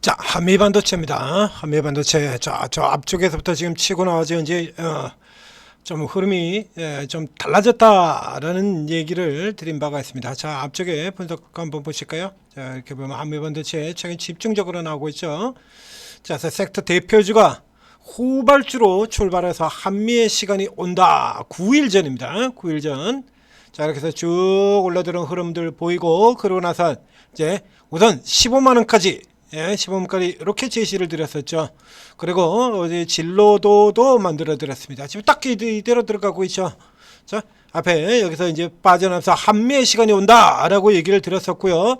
자, 한미 반도체입니다. 한미 반도체. 자, 저 앞쪽에서부터 지금 치고 나와서 이제 어, 좀 흐름이 예, 좀 달라졌다라는 얘기를 드린 바가 있습니다. 자, 앞쪽에 분석 한번 보실까요? 자, 이렇게 보면 한미 반도체 최근 집중적으로 나오고 있죠. 자, 그래서 섹터 대표주가 후발주로 출발해서 한미의 시간이 온다. 9일 전입니다. 9일 전. 자, 이렇게 해서 쭉 올라들은 흐름들 보이고 그러고 나서 이제 우선 15만 원까지 예, 15만까지 이렇게 제시를 드렸었죠. 그리고 어제 진로도도 만들어 드렸습니다. 지금 딱 이대- 이대로 들어가고 있죠. 자, 앞에 여기서 이제 빠져나와서 한미의 시간이 온다라고 얘기를 드렸었고요.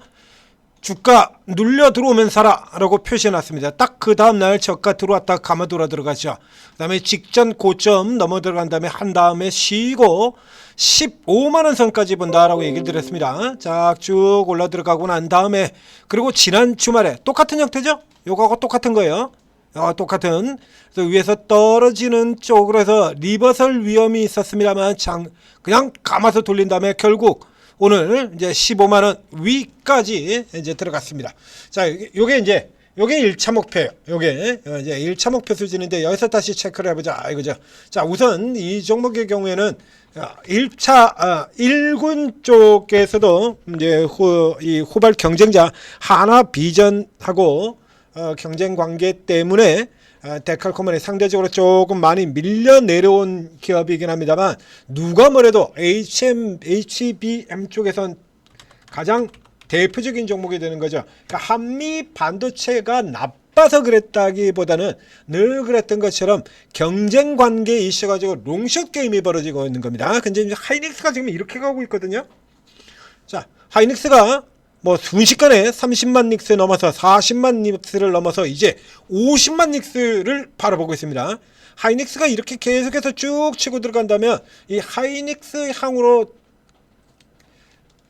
주가 눌려 들어오면 사라 라고 표시해 놨습니다. 딱 그 다음 날 저가 들어왔다 감아 돌아 들어가죠. 그 다음에 직전 고점 넘어 들어간 다음에 한 다음에 쉬고 15만 원 선까지 본다라고 얘기를 드렸습니다. 자, 쭉 올라 들어가고 난 다음에 그리고 지난 주말에 똑같은 형태죠? 요거하고 똑같은 거예요. 어, 똑같은 그래서 위에서 떨어지는 쪽으로 해서 리버설 위험이 있었습니다만 장 그냥 감아서 돌린 다음에 결국 오늘 이제 15만 원 위까지 이제 들어갔습니다. 자, 요게 이제 요게 1차 목표예요. 요게 어, 이제 1차 목표 수준인데 여기서 다시 체크를 해보자. 이거죠. 자, 우선 이 종목의 경우에는 1차 아, 1군 쪽에서도 이제 후, 이 후발 경쟁자 하나 비전하고 어, 경쟁 관계 때문에 어, 데칼코멘이 상대적으로 조금 많이 밀려 내려온 기업이긴 합니다만 누가 뭐래도 HM, HBM 쪽에선 가장 대표적인 종목이 되는 거죠. 그러니까 한미 반도체가 나빠서 그랬다기보다는 늘 그랬던 것처럼 경쟁 관계에 있어가지고 롱숏 게임이 벌어지고 있는 겁니다. 근데 이제 하이닉스가 지금 이렇게 가고 있거든요. 자, 하이닉스가 뭐 순식간에 30만 닉스 넘어서 40만 닉스를 넘어서 이제 50만 닉스를 바라보고 있습니다. 하이닉스가 이렇게 계속해서 쭉 치고 들어간다면 이 하이닉스 향으로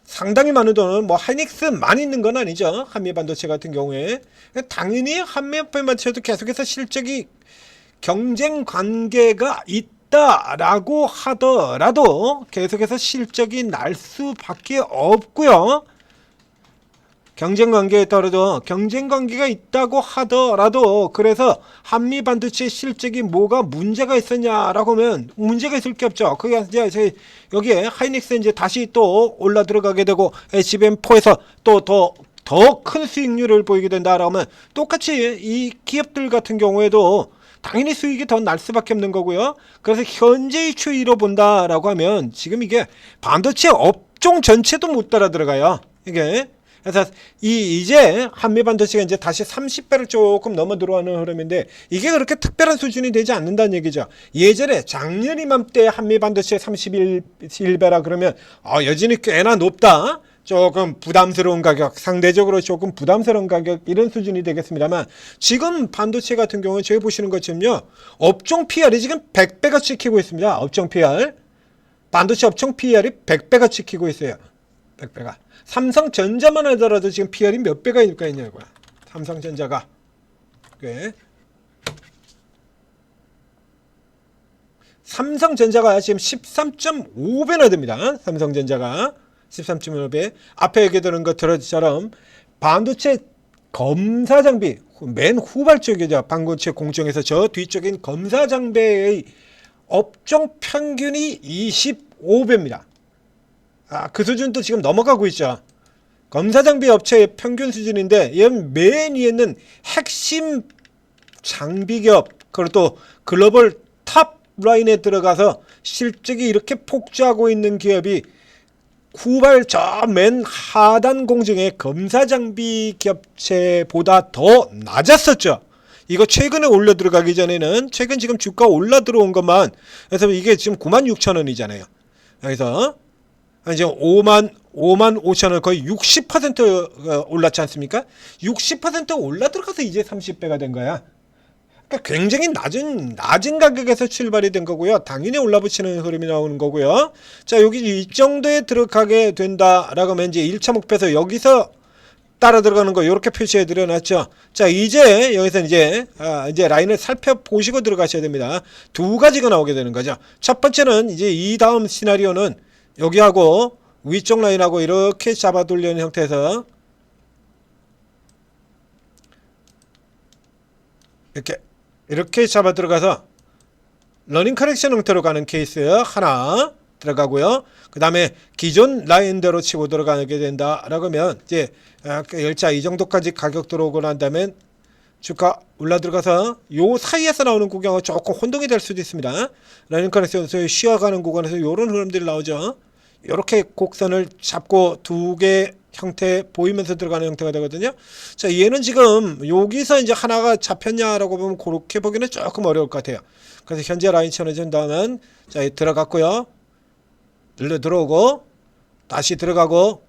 상당히 많은 돈은 뭐 하이닉스만 있는 건 아니죠. 한미 반도체 같은 경우에 당연히 한미 반도체도 계속해서 실적이 경쟁 관계가 있다라고 하더라도 계속해서 실적이 날 수밖에 없고요. 경쟁 관계에 따라서 경쟁 관계가 있다고 하더라도 그래서 한미 반도체 실적이 뭐가 문제가 있었냐라고 하면 문제가 있을 게 없죠. 그게 이제 여기에 하이닉스 이제 다시 또 올라 들어가게 되고 HBM4에서 또더 더 큰 수익률을 보이게 된다라고 하면 똑같이 이 기업들 같은 경우에도 당연히 수익이 더 날 수밖에 없는 거고요. 그래서 현재의 추이로 본다라고 하면 지금 이게 반도체 업종 전체도 못 따라 들어가요. 이게 그래서 이 이제 한미 반도체가 이제 다시 30배를 조금 넘어 들어가는 흐름인데 이게 그렇게 특별한 수준이 되지 않는다는 얘기죠. 예전에 작년 이맘때 한미 반도체 31배라 그러면 아, 여전히 꽤나 높다. 조금 부담스러운 가격, 상대적으로 조금 부담스러운 가격 이런 수준이 되겠습니다만 지금 반도체 같은 경우는 저희 보시는 것처럼요. 업종 PR이 지금 100배가 찍히고 있습니다. 업종 PR. 반도체 업종 PR이 100배가 찍히고 있어요. 100배가. 삼성전자만 하더라도 지금 PR이 몇 배가 있을까 있냐고요. 삼성전자가. 꽤. 삼성전자가 지금 13.5배나 됩니다. 삼성전자가 13.5배. 앞에 얘기드린 것처럼 반도체 검사 장비 맨 후발 쪽이죠. 반도체 공정에서 저 뒤쪽인 검사 장비의 업종 평균이 25배입니다. 아, 그 수준도 지금 넘어가고 있죠. 검사 장비 업체의 평균 수준인데 얘는 맨 위에는 핵심 장비 기업 그리고 또 글로벌 탑 라인에 들어가서 실적이 이렇게 폭주하고 있는 기업이 후발 저 맨 하단 공정의 검사 장비 기업체보다 더 낮았었죠. 이거 최근에 올려 들어가기 전에는 최근 지금 주가 올라 들어온 것만 그래서 이게 지금 9만 6천 원이잖아요. 그래서 이제 5만 5만 5천 원 거의 60% 올랐지 않습니까? 60% 올라 들어가서 이제 30배가 된 거야. 그러니까 굉장히 낮은 낮은 가격에서 출발이 된 거고요. 당연히 올라붙이는 흐름이 나오는 거고요. 자, 여기 이 정도에 들어가게 된다라고 하면 이제 1차 목표에서 여기서 따라 들어가는 거 이렇게 표시해 드려 놨죠. 자, 이제 여기서 이제 아, 이제 라인을 살펴보시고 들어가셔야 됩니다. 두 가지가 나오게 되는 거죠. 첫 번째는 이제 이 다음 시나리오는 여기하고 위쪽 라인하고 이렇게 잡아 돌리는 형태에서 이렇게 이렇게 잡아 들어가서 러닝 커렉션 형태로 가는 케이스 하나 들어가고요. 그 다음에 기존 라인대로 치고 들어가게 된다 라고 하면 이제 아, 그 열차 이 정도까지 가격 들어오고 난 다음에 주가 올라 들어가서 요 사이에서 나오는 구경은 조금 혼동이 될 수도 있습니다. 라인 커넥션에서 쉬어가는 구간에서 이런 흐름들이 나오죠. 이렇게 곡선을 잡고 두 개 형태 보이면서 들어가는 형태가 되거든요. 자, 얘는 지금 여기서 이제 하나가 잡혔냐라고 보면 그렇게 보기는 조금 어려울 것 같아요. 그래서 현재 라인 쳐놓은 다음은 자, 들어갔고요. 눌러 들어오고 다시 들어가고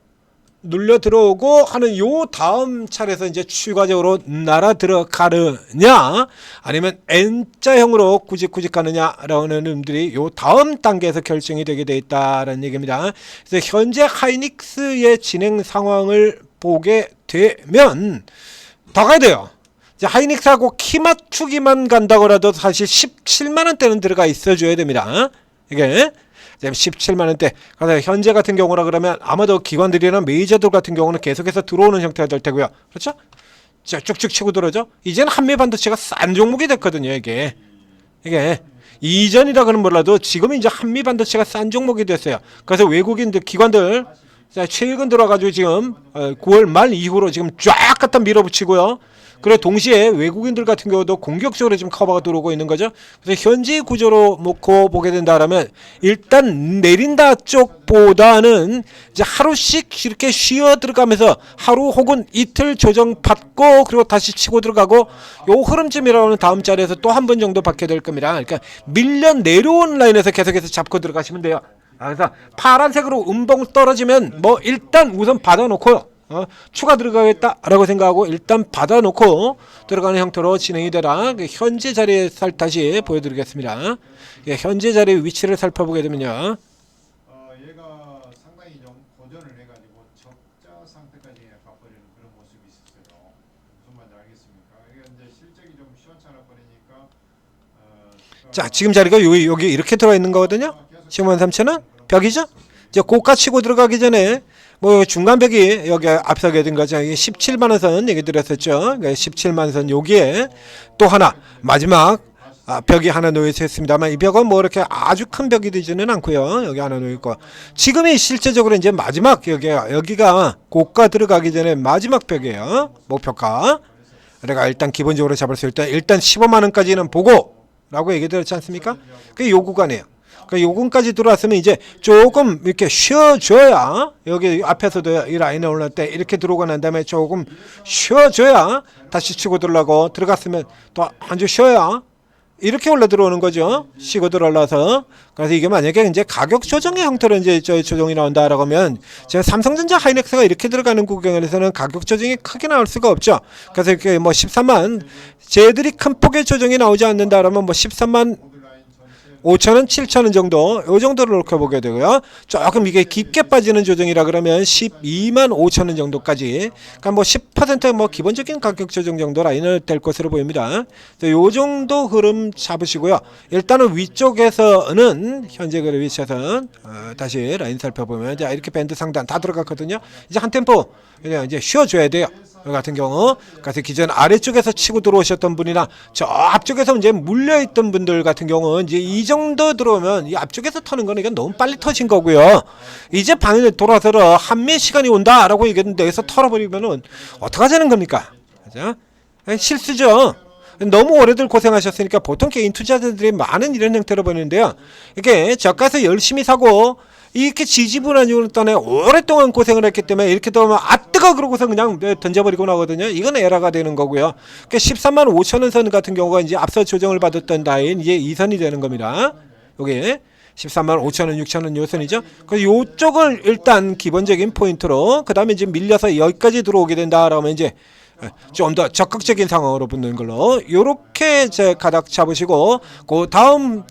눌려 들어오고 하는 요 다음 차례에서 이제 추가적으로 날아 들어가느냐 아니면 N자형으로 꾸직꾸직 가느냐라는 의미들이 요 다음 단계에서 결정이 되게 돼 있다라는 얘기입니다. 그래서 현재 하이닉스의 진행 상황을 보게 되면 더 가야 돼요. 하이닉스하고 키 맞추기만 간다고라도 사실 17만 원대는 들어가 있어줘야 됩니다. 이게 17만 원대. 그래서 현재 같은 경우라 그러면 아마도 기관들이나 메이저들 같은 경우는 계속해서 들어오는 형태가 될 테고요. 그렇죠? 자, 쭉쭉 치고 들어오죠. 이제는 한미 반도체가 싼 종목이 됐거든요. 이게 이게 이전이라 그는 몰라도 지금 이제 한미 반도체가 싼 종목이 됐어요. 그래서 외국인들 기관들 자, 최근 들어가지고 지금 어, 9월 말 이후로 지금 쫙 갖다 밀어붙이고요. 그리고 동시에 외국인들 같은 경우도 공격적으로 지금 커버가 들어오고 있는 거죠. 그래서 현지 구조로 놓고 보게 된다라면 일단 내린다 쪽보다는 이제 하루씩 이렇게 쉬어 들어가면서 하루 혹은 이틀 조정 받고 그리고 다시 치고 들어가고 요 흐름쯤이라고는 다음 자리에서 또 한 번 정도 받게 될 겁니다. 그러니까 밀려 내려온 라인에서 계속해서 잡고 들어가시면 돼요. 아, 그래서 파란색으로 음봉 떨어지면 뭐 일단 우선 받아놓고요. 어, 추가 들어가겠다라고 생각하고 일단 받아놓고 들어가는 형태로 진행이 되라. 그 현재 자리에 살 다시 보여드리겠습니다. 예, 현재 자리 위치를 살펴보게 되면요. 어, 어, 자, 지금 자리가 여기 여기 이렇게 들어와 있는 거거든요. 10만 3천원 벽이죠. 이제 고가 치고 들어가기 전에 뭐 중간 벽이 여기 앞서게 된 거죠. 이게 17만 원선 얘기 드렸었죠. 그러니까 17만 선 여기에 또 하나 마지막 아, 벽이 하나 놓여 있습니다만 이 벽은 뭐 이렇게 아주 큰 벽이 되지는 않고요. 여기 하나 놓여 있고 지금이 실제적으로 이제 마지막 여기가 여기가 고가 들어가기 전에 마지막 벽이에요. 목표가. 그러니까 일단 기본적으로 잡을 수 있다. 일단 15만 원까지는 보고라고 얘기 드렸지 않습니까? 그게 요 구간이에요. 그 요금까지 들어왔으면 이제 조금 이렇게 쉬어줘야 여기 앞에서도 이 라인에 올라올 때 이렇게 들어오고 난 다음에 조금 쉬어줘야 다시 치고 들어가고 들어갔으면 또 한 주 쉬어야 이렇게 올라 들어오는 거죠. 쉬고 들어올라서 그래서 이게 만약에 이제 가격 조정의 형태로 이제 저 조정이 나온다라고 하면 제가 삼성전자 하이닉스가 이렇게 들어가는 구경에서는 가격 조정이 크게 나올 수가 없죠. 그래서 이렇게 뭐 13만 쟤들이 큰 폭의 조정이 나오지 않는다라면 뭐 13만 모듈라인 전체 5천원, 7천원 정도 요 정도를 놓고 보게 되고요. 조금 이게 깊게 빠지는 조정이라 그러면 12만 5천원 정도까지 그러니까 뭐 10%뭐 기본적인 가격 조정 정도 라인을 될 것으로 보입니다. 요 정도 흐름 잡으시고요. 일단은 위쪽에서는 현재 그 위치에서 어, 다시 라인 살펴보면 자 이렇게 밴드 상단 다 들어갔거든요. 이제 한 템포 그냥 이제 쉬어줘야 돼요. 이 같은 경우 그래서 기존 아래쪽에서 치고 들어오셨던 분이나 저 앞쪽에서 이제 물려있던 분들 같은 경우는 이제 이 정도 들어오면 이 앞쪽에서 터는 거는 이건 너무 빨리 터진 거고요. 이제 방에 돌아서 한매 시간이 온다라고 얘기했는데 여기서 털어버리면은 어떡하자는 겁니까? 그죠? 에, 실수죠. 너무 오래들 고생하셨으니까 보통 개인 투자자들이 많은 이런 형태로 보이는데요. 이렇게 저가에서 열심히 사고 이렇게 지지부진하는 딴에 오랫동안 고생을 했기 때문에 이렇게 되면 아 뜨거 그러고서 그냥 네, 던져버리고 나거든요. 이건 에러가 되는 거고요. 그러니까 13만 5천 원선 같은 경우가 이제 앞서 조정을 받았던 라인 이제 이선이 되는 겁니다. 여기 13만 5천 원, 6천 원 요선이죠. 그래서 요쪽을 일단 기본적인 포인트로 그다음에 이제 밀려서 여기까지 들어오게 된다라면 이제 좀 더 적극적인 상황으로 붙는 걸로 요렇게 제 가닥 잡으시고 그 다음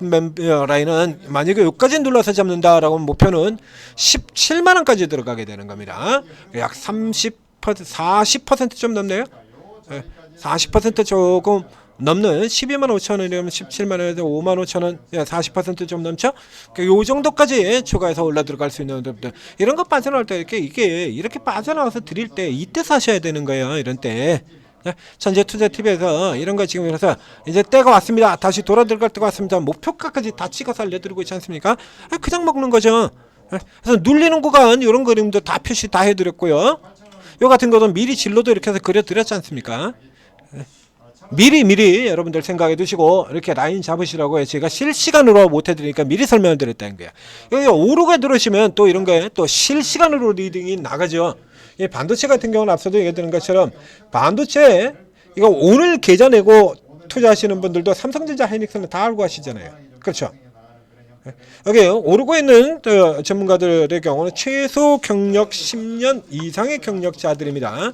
라인은 만약에 여기까지 눌러서 잡는다라고 목표는 17만 원까지 들어가게 되는 겁니다. 약 30% 40%좀 넘네요. 예, 40% 조금 넘는 12만 5천 원이면 17만 원에서 5만 5천 원, 40%좀 넘죠. 그요 정도까지 추가해서 올라 들어갈 수 있는 것들 이런 거 빠져나올 때 이렇게 이게 이렇게 빠져나와서 드릴 때 이때 사셔야 되는 거예요. 이런 때 네? 천재 투자 팁에서 이런 거 지금 그래서 이제 때가 왔습니다. 다시 돌아 들어갈 때가 왔습니다. 목표가까지 다 찍어서 알려드리고 있지 않습니까? 아, 그냥 먹는 거죠. 네? 그래서 눌리는 구간 이런 그림도 다 표시 다 해드렸고요. 요 같은 것도 미리 진로도 이렇게 해서 그려드렸지 않습니까? 네. 미리 미리 여러분들 생각해 두시고 이렇게 라인 잡으시라고 요 제가 실시간으로 못 해드리니까 미리 설명을 드렸다는 거예요. 여기 오르게 들으시면 또 이런 게또 실시간으로 리딩이 나가죠. 이 반도체 같은 경우는 앞서도 얘기했던 것처럼 반도체 이거 오늘 계좌 내고 투자하시는 분들도 삼성전자 하이닉스는 다 알고 하시잖아요. 그렇죠. 여기 오르고 있는 어, 전문가들의 경우는 최소 경력 10년 이상의 경력자들입니다.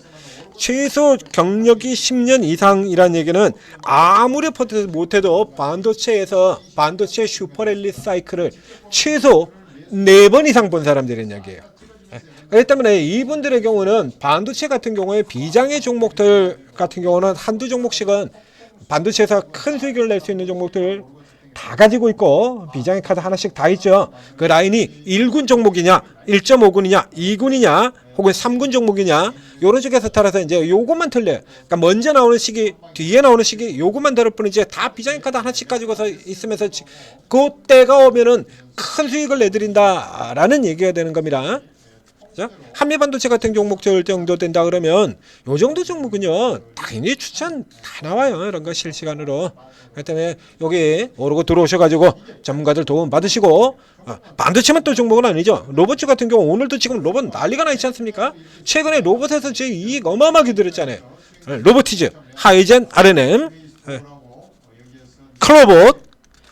최소 경력이 10년 이상이라는 얘기는 아무리 퍼트 못해도 반도체에서 반도체 슈퍼랠리 사이클을 최소 4번 이상 본 사람들이란 얘기예요. 예. 그렇기 때문에 이분들의 경우는 반도체 같은 경우에 비장의 종목들 같은 경우는 한두 종목씩은 반도체에서 큰 수익을 낼 수 있는 종목들 다 가지고 있고 비장의 카드 하나씩 다 있죠. 그 라인이 1군 종목이냐, 1.5군이냐, 2군이냐, 혹은 3군 종목이냐 요런 쪽에서 따라서 이제 요것만 틀려요. 그러니까 먼저 나오는 시기, 뒤에 나오는 시기 요것만 다를 뿐이지 다 비장의 카드 하나씩 가지고서 있으면서 지- 그때가 오면은 큰 수익을 내드린다라는 얘기가 되는 겁니다. 그죠? 한미 반도체 같은 종목들 정도 된다 그러면 요 정도 종목은요 당연히 추천 다 나와요 이런 거 실시간으로 그렇기 때문에 여기 오르고 들어오셔가지고 전문가들 도움 받으시고 어, 반도체만 또 종목은 아니죠 로봇주 같은 경우 오늘도 지금 로봇 난리가 나 있지 않습니까 최근에 로봇에서 제 이익 어마어마하게 들었잖아요 어, 로보티즈 하이젠 RNM 예. 클로봇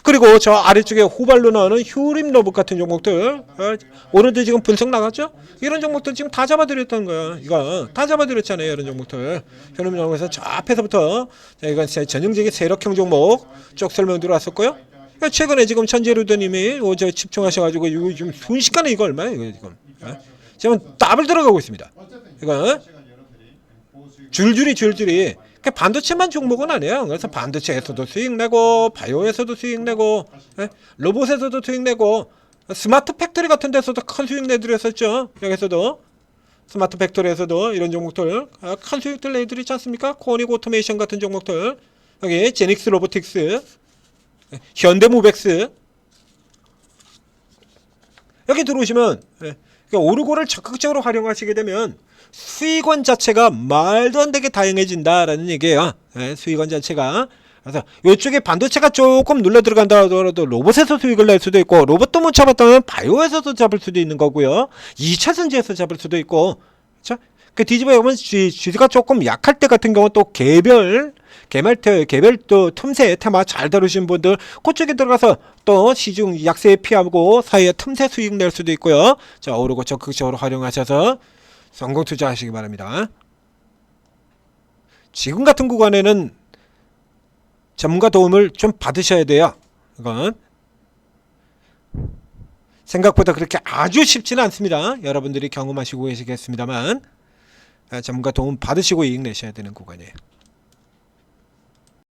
그리고 저 아래쪽에 후발로 나오는 휴림 로봇 같은 종목들 어, 오늘도 지금 분석 나갔죠? 이런 종목들 지금 다 잡아드렸던 거야. 이거 다 잡아드렸잖아요. 이런 종목들. 휴림 로봇에서 저 앞에서부터 자, 이건 제 전형적인 세력형 종목 쭉 설명 들어왔었고요. 그러니까 최근에 지금 천재루더님이 어제 집중하셔가지고 이거 지금 순식간에 이거 얼마예요? 이거 지금 어? 지금 더블 들어가고 있습니다. 이거 줄줄이 줄줄이 그 반도체만 종목은 아니에요. 그래서 반도체에서도 수익 내고 바이오에서도 수익 내고 예? 로봇에서도 수익 내고 스마트 팩토리 같은 데서도 큰 수익 내드렸었죠. 여기서도 스마트 팩토리에서도 이런 종목들 아, 큰 수익들 내드리지 않습니까? 코닉 오토메이션 같은 종목들 여기 제닉스 로보틱스 예, 현대무백스 여기 들어오시면 예, 그러니까 오르고를 적극적으로 활용하시게 되면 수익원 자체가 말도 안 되게 다양해진다라는 얘기예요. 예, 수익원 자체가. 그래서 이쪽에 반도체가 조금 눌러 들어간다 하더라도 로봇에서 수익을 낼 수도 있고 로봇도 못 잡았다면 바이오에서도 잡을 수도 있는 거고요. 2차 전지에서 잡을 수도 있고. 그렇죠? 그 뒤집어 보면 주가 조금 약할 때 같은 경우 또 개별 개발테 개별 또 틈새 테마 잘 다루신 분들 그쪽에 들어가서 또 시중 약세 피하고 사이에 틈새 수익 낼 수도 있고요. 자 오르고 적극적으로 활용하셔서 성공 투자하시기 바랍니다. 지금 같은 구간에는 전문가 도움을 좀 받으셔야 돼요. 이건 생각보다 그렇게 아주 쉽지는 않습니다. 여러분들이 경험하시고 계시겠습니다만 아, 전문가 도움 받으시고 이익 내셔야 되는 구간이에요.